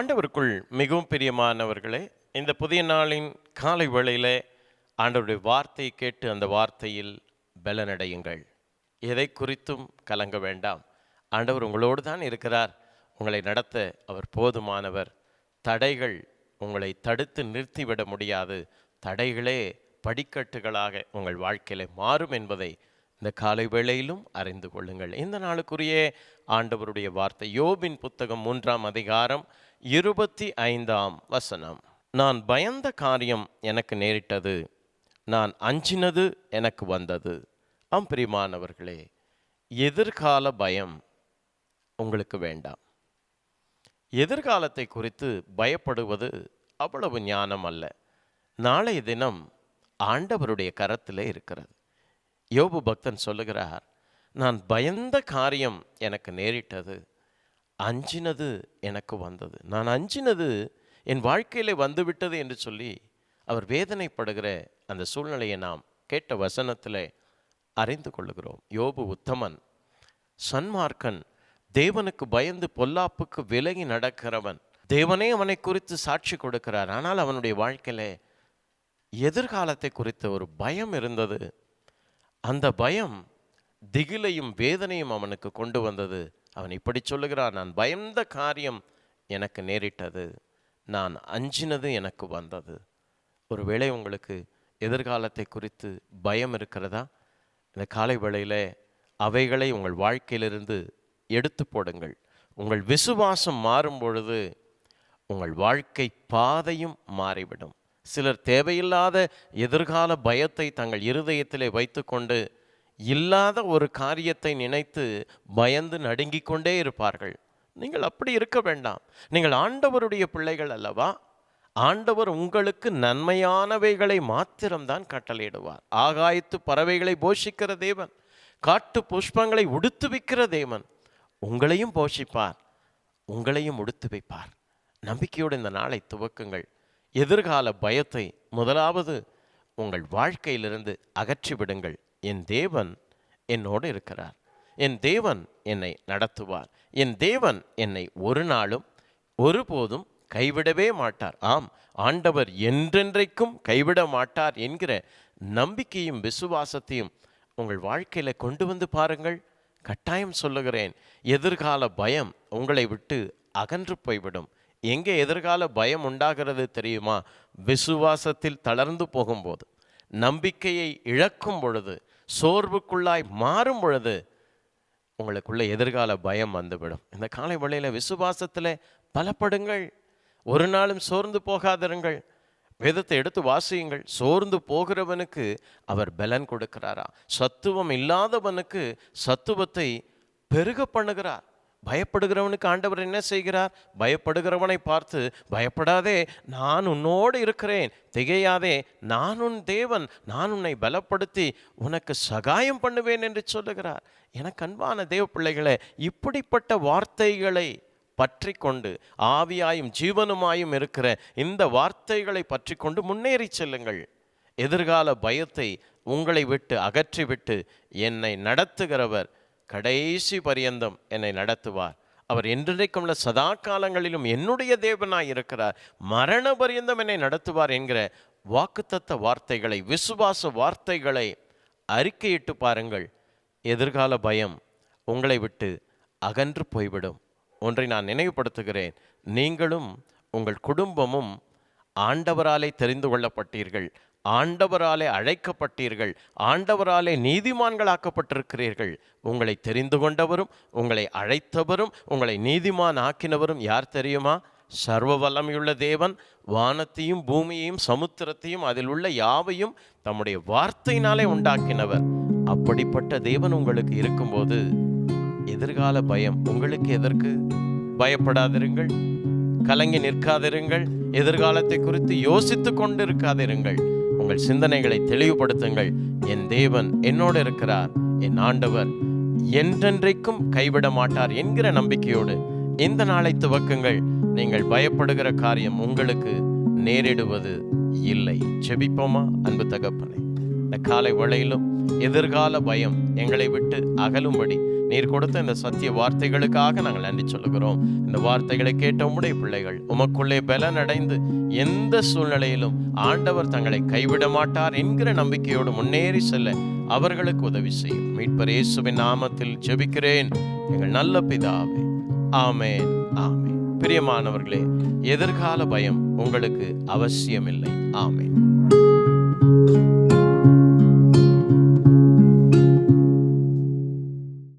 ஆண்டவருக்குள் மிகவும் பிரியமானவர்களே இந்த புதிய நாளின் காலை வேளையிலே ஆண்டவருடைய வார்த்தையை கேட்டு அந்த வார்த்தையில் பலனடையுங்கள். எதை குறித்தும் கலங்க வேண்டாம். ஆண்டவர் உங்களோடு தான் இருக்கிறார். உங்களை நடத்த அவர் போதுமானவர். தடைகள் உங்களை தடுத்து நிறுத்திவிட முடியாது. தடைகளே படிக்கட்டுகளாக உங்கள் வாழ்க்கையில மாறும் என்பதை இந்த காலை வேளையிலும் அறிந்து கொள்ளுங்கள். இந்த நாளுக்குரிய ஆண்டவருடைய வார்த்தை யோபின் புத்தகம் மூன்றாம் அதிகாரம் இருபத்தி ஐந்தாம் வசனம். நான் பயந்த காரியம் எனக்கு நேரிட்டது நான் அஞ்சினது எனக்கு வந்தது. ஆம் பிரிமானவர்களே எதிர்கால பயம் உங்களுக்கு வேண்டாம். எதிர்காலத்தை குறித்து பயப்படுவது அவ்வளவு ஞானம் அல்ல நாளைய தினம் ஆண்டவருடைய கரத்திலே இருக்கிறது. யோபு பக்தன் சொல்லுகிறார் நான் பயந்த காரியம் எனக்கு நேரிட்டது அஞ்சினது எனக்கு வந்தது. நான் அஞ்சினது என் வாழ்க்கையிலே வந்துவிட்டது என்று சொல்லி அவர் வேதனைப்படுகிற அந்த சூழ்நிலையை நாம் கேட்ட வசனத்தில் அறிந்து கொள்ளுகிறோம். யோபு உத்தமன் சன்மார்க்கன் தேவனுக்கு பயந்து பொல்லாப்புக்கு விலகி நடக்கிறவன். தேவனே அவனை குறித்து சாட்சி கொடுக்கிறார். ஆனால் அவனுடைய வாழ்க்கையில் எதிர்காலத்தை குறித்த ஒரு பயம் இருந்தது. அந்த பயம் திகிலையும் வேதனையும் அவனுக்கு கொண்டு வந்தது. அவன் இப்படி சொல்லுகிறான் நான் பயந்த காரியம் எனக்கு நேரிட்டது. நான் அஞ்சினது எனக்கு வந்தது. ஒருவேளை உங்களுக்கு எதிர்காலத்தை குறித்து பயம் இருக்கிறதா? இந்த காலை வேளையிலே அவைகளை உங்கள் வாழ்க்கையிலிருந்து எடுத்து போடுங்கள். உங்கள் விசுவாசம் மாறும் பொழுது உங்கள் வாழ்க்கை பாதையும் மாறிவிடும். சிலர் தேவையில்லாத எதிர்கால பயத்தை தங்கள் இருதயத்திலே வைத்துக்கொண்டு இல்லாத ஒரு காரியத்தை நினைத்து பயந்து நடுங்கிக் கொண்டே இருப்பார்கள். நீங்கள் அப்படி இருக்க வேண்டாம். நீங்கள் ஆண்டவருடைய பிள்ளைகள் அல்லவா? ஆண்டவர் உங்களுக்கு நன்மையானவைகளை மாத்திரம்தான் கட்டளையிடுவார். ஆகாயத்து பறவைகளை போஷிக்கிற தேவன் காட்டு புஷ்பங்களை உடுத்து விற்கிற தேவன் உங்களையும் போஷிப்பார் உங்களையும் உடுத்து வைப்பார். நம்பிக்கையோடு இந்த நாளை துவக்குங்கள். எதிர்கால பயத்தை முதலாவது உங்கள் வாழ்க்கையிலிருந்து அகற்றி விடுங்கள் என் தேவன் என்னோடு இருக்கிறார். என் தேவன் என்னை நடத்துவார். என் தேவன் என்னை ஒரு நாளும் ஒருபோதும் கைவிடவே மாட்டார். ஆம் ஆண்டவர் என்றென்றைக்கும் கைவிட மாட்டார் என்கிற நம்பிக்கையும் விசுவாசத்தையும் உங்கள் வாழ்க்கையில கொண்டு வந்து பாருங்கள். கட்டாயம் சொல்லுகிறேன் எதிர்கால பயம் உங்களை விட்டு அகன்று போய்விடும். எங்கே எதிர்கால பயம் உண்டாகிறது தெரியுமா? விசுவாசத்தில் தளர்ந்து போகும்போது நம்பிக்கையை இழக்கும் பொழுது சோர்வுக்குள்ளாய் மாறும் பொழுது உங்களுக்குள்ள எதிர்கால பயம் வந்துவிடும். இந்த காலை வழியில் விசுவாசத்தில் பலப்படுங்கள். ஒரு நாளும் சோர்ந்து போகாதிருங்கள். வேதத்தை எடுத்து வாசியுங்கள். சோர்ந்து போகிறவனுக்கு அவர் பலன் கொடுக்கிறாரா? சத்துவம் இல்லாதவனுக்கு சத்துவத்தை பெருக பண்ணுகிறார். பயப்படுகிறவனுக்கு ஆண்டவர் என்ன செய்கிறார்? பயப்படுகிறவனை பார்த்து பயப்படாதே நான் உன்னோடு இருக்கிறேன். திகையாதே நான் உன் தேவன். நான் உன்னை பலப்படுத்தி உனக்கு சகாயம் பண்ணுவேன் என்று சொல்லுகிறார். எனக்கு அன்பான தேவ பிள்ளைகளே இப்படிப்பட்ட வார்த்தைகளை பற்றி கொண்டு ஆவியாயும் ஜீவனுமாயும் இருக்கிற இந்த வார்த்தைகளை பற்றி கொண்டு முன்னேறி செல்லுங்கள். எதிர்கால பயத்தை உங்களை விட்டு அகற்றிவிட்டு என்னை நடத்துகிறவர் கடைசி பரியந்தம் என்னை நடத்துவார். அவர் என்றைக்கும் உள்ள சதா காலங்களிலும் என்னுடைய தேவனாய் இருக்கிறார். மரண பரியந்தம் என்னை நடத்துவார் என்கிற வாக்குத்தத்த வார்த்தைகளை விசுவாச வார்த்தைகளை அறிக்கையிட்டு பாருங்கள். எதிர்கால பயம் உங்களை விட்டு அகன்று போய்விடும். ஒன்றை நான் நினைவுபடுத்துகிறேன். நீங்களும் உங்கள் குடும்பமும் ஆண்டவராலே தெரிந்து கொள்ளப்பட்டீர்கள். ஆண்டவராலே அழைக்கப்பட்டீர்கள் ஆண்டவராலே நீதிமான்களாக்கப்பட்டிருக்கிறீர்கள். உங்களை தெரிந்து கொண்டவரும் உங்களை அழைத்தவரும் உங்களை நீதிமான் ஆக்கினவரும் யார் தெரியுமா? சர்வ வல்லமையுள்ள தேவன் வானத்தையும் பூமியையும் சமுத்திரத்தையும் அதில் உள்ள யாவையும் தம்முடைய வார்த்தையினாலே உண்டாக்கினவர். அப்படிப்பட்ட தேவன் உங்களுக்கு இருக்கும்போது எதிர்கால பயம் உங்களுக்கு எதற்கு? பயப்படாதிருங்கள் கலங்கி நிற்காதிருங்கள் எதிர்காலத்தை குறித்து யோசித்து கொண்டு இருக்காதிருங்கள் உங்கள் சிந்தனைகளை தெளிவுபடுத்துங்கள். என் தேவன் என்னோடு இருக்கிறார் என் ஆண்டவர் என்றென்றைக்கும் கைவிட மாட்டார் என்கிற நம்பிக்கையோடு இந்த நாளை துவக்குங்கள். நீங்கள் பயப்படுகிற காரியம் உங்களுக்கு நேரிடுவது இல்லை. செபிப்போமா அன்பு தகப்பனை? இந்த காலை வளையிலும் எதிர்கால பயம் எங்களை விட்டு அகலும்படி நீர் கொடுத்த இந்த சத்திய வார்த்தைகளுக்காக நாங்கள் நன்றி சொல்லுகிறோம். இந்த வார்த்தைகளை கேட்ட உடைய பிள்ளைகள் உமக்குள்ளே பலன் அடைந்து எந்த சூழ்நிலையிலும் ஆண்டவர் தங்களை கைவிட மாட்டார் என்கிற நம்பிக்கையோடு முன்னேறி செல்ல அவர்களுக்கு உதவி செய்யும். மீட்பர் இயேசுவின் நாமத்தில் ஜெபிக்கிறேன். எங்கள் நல்ல பிதாவே ஆமே ஆமென். பிரியமானவர்களே எதிர்கால பயம் உங்களுக்கு அவசியமில்லை. ஆமென்.